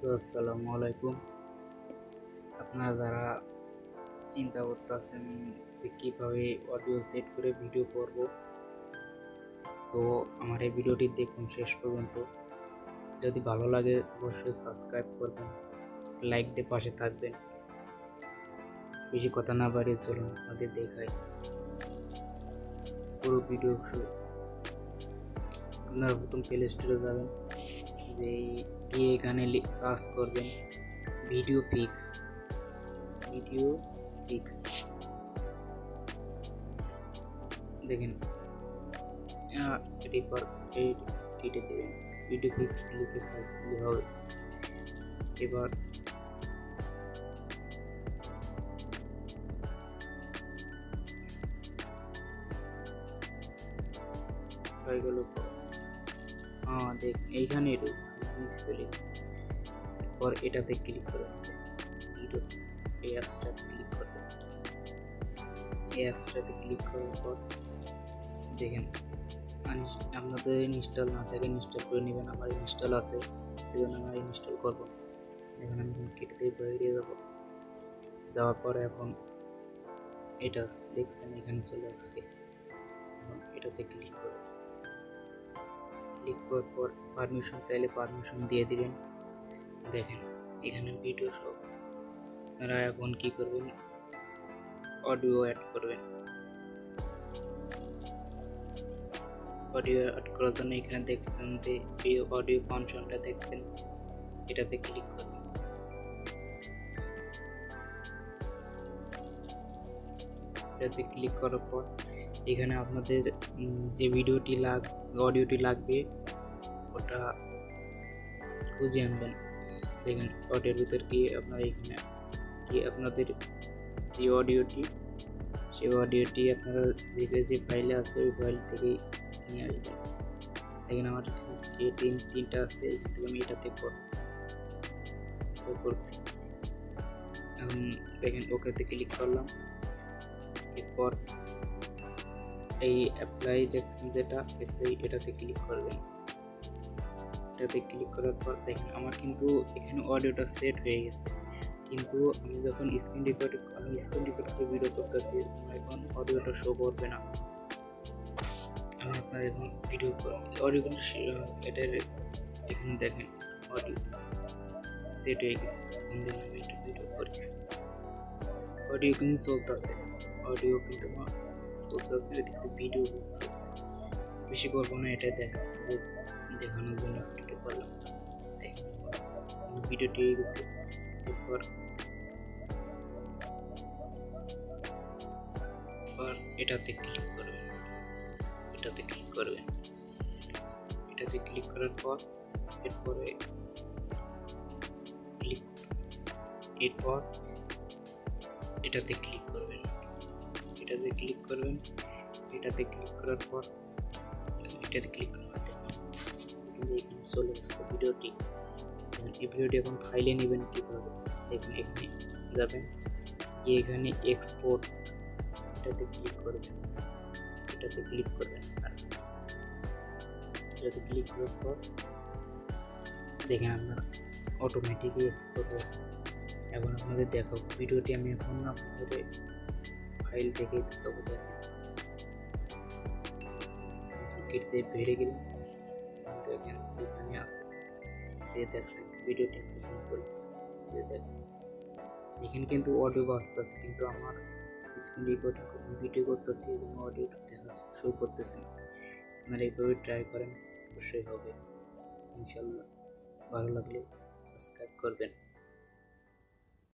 তো আসসালামু আলাইকুম। আপনারা যারা চিন্তা করতেছেন যে কীভাবে অডিও সেট করে ভিডিও করব, তো আমার এই ভিডিওটি দেখুন শেষ পর্যন্ত। যদি ভালো লাগে অবশ্যই সাবস্ক্রাইব করবেন লাইক দিয়ে পাশে থাকবেন। বেশি কথা না বাড়িয়ে চলুন আপনাদের দেখাই। পুরো ভিডিও আপনারা প্রথম প্লে স্টোরে যাবেন যে গিয়ে এখানে সার্চ করবেন ভিডিও পিক্স ভিডিও পিক্স দেখেন আহ, এটি পর এই কেটে দেবেন। ভিডিও পিক্স লিখে সার্চ দিলে হবে। এবার হয়ে গেল। দেখ এইখানেই রয়েছে নিচে চলে গেছি। এরপর এটাতে ক্লিক ভিডিও এই অ্যাপসটাতে ক্লিক করবেন এই অ্যাপসটাতে ক্লিক করার পর দেখেন আপনাদের ইনস্টল না থাকে ইনস্টল করে নেবেন, আমার ইনস্টল আছে এই জন্য আমি ইনস্টল করব দেখেন, আমি কেটে দিয়ে বেরিয়ে যাব। যাওয়ার পরে এখন এটা দেখছেন, এখানে চলে আসছে। এটাতে ক্লিক করে। ক্লিক করার পর পারমিশন চাইলে পারমিশন দিয়ে দিবেন। দেখেন, এখানে ভিডিও সব আপনারা এখন কি করবেন? অডিও অ্যাড করবেন। অডিও অ্যাড করার জন্য এখানে দেখছেন যে অডিও ফাংশনটা দেখছেন। এটাতে ক্লিক করবেন। এটাতে ক্লিক করার পর, এখানে আপনাদের যে ভিডিওটি লাগ অডিওটি লাগবে, ওটা খুঁজে আনবেন। দেখেন অডিওর ভিতর গিয়ে আপনার এখানে গিয়ে আপনাদের যে অডিওটি সেই অডিওটি আপনারা যে যে ফাইলে আছে, ওই ফাইল থেকেই নিয়ে আসবেন। দেখেন, আমার এই তিন, তিনটা আছে এখান থেকে আমি এটাতে কর করছি। এখন দেখেন, ওকেতে ক্লিক করলাম। এরপর এই অ্যাপ্লাই দেখছেন যেটা এটাতে ক্লিক করবেন। এটাতে ক্লিক করার পর দেখেন, আমার কিন্তু এখানে অডিওটা সেট হয়ে গেছে। কিন্তু আমি যখন স্ক্রিন রেকর্ড আমি স্ক্রিন রেকর্ড করে ভিডিও করতেছি এখন অডিওটা শো করবে না। আমি আপনার এখন ভিডিও অডিও কিন্তু এটার এখানে দেখেন অডিও সেট হয়ে গেছে। দেখেন ভিডিও করি। অডিও কিন্তু চলতেছে। অডিও কিন্তু আমার চলতেছে দেখতে ভিডিও হচ্ছে বেশি করব না এটা দেখা দেখানোর জন্য একটু করলাম। দেখেন ভিডিওটি গেছে এরপর এটাতে ক্লিক করবেন এটাতে ক্লিক করবেন এটাতে ক্লিক করার পর, এরপরে ক্লিক এরপর এটাতে ক্লিক এটাতে ক্লিক করবেন। এটাতে ক্লিক করার পর, এটাতে ক্লিক পর কিন্তু এখানে চলে আসছে ভিডিওটি। এই ভিডিওটি এখন ফাইলে নেবেন কীভাবে? দেখুন, এখানে যাবেন। এখানে এক্সপোর্ট এটাতে ক্লিক করবেন। এটাতে ক্লিক করবেন। আর এটাতে ক্লিক করার পর, দেখেন আপনার অটোমেটিকই এক্সপোর্ট হচ্ছে এখন আপনাদের দেখাবো। ভিডিওটি আমি এখন আপনাদের ফাইল থেকে দেখাবো দেখেন কেটে বেড়ে গেলাম দেখেন এখানে আছে যে দেখছেন, ভিডিওটি আমার এখানে চলে যে দেখেন, এখানে কিন্তু অডিও বাজতেছে কিন্তু আমার স্ক্রিন রেকর্ডিং করে ভিডিও করতেছি জন্য অডিও দেখা শো করতেছে না। আপনারা এইভাবে ট্রাই করেন, অবশ্যই হবে। ইনশাল্লাহ ভালো লাগলে সাবস্ক্রাইব করবেন।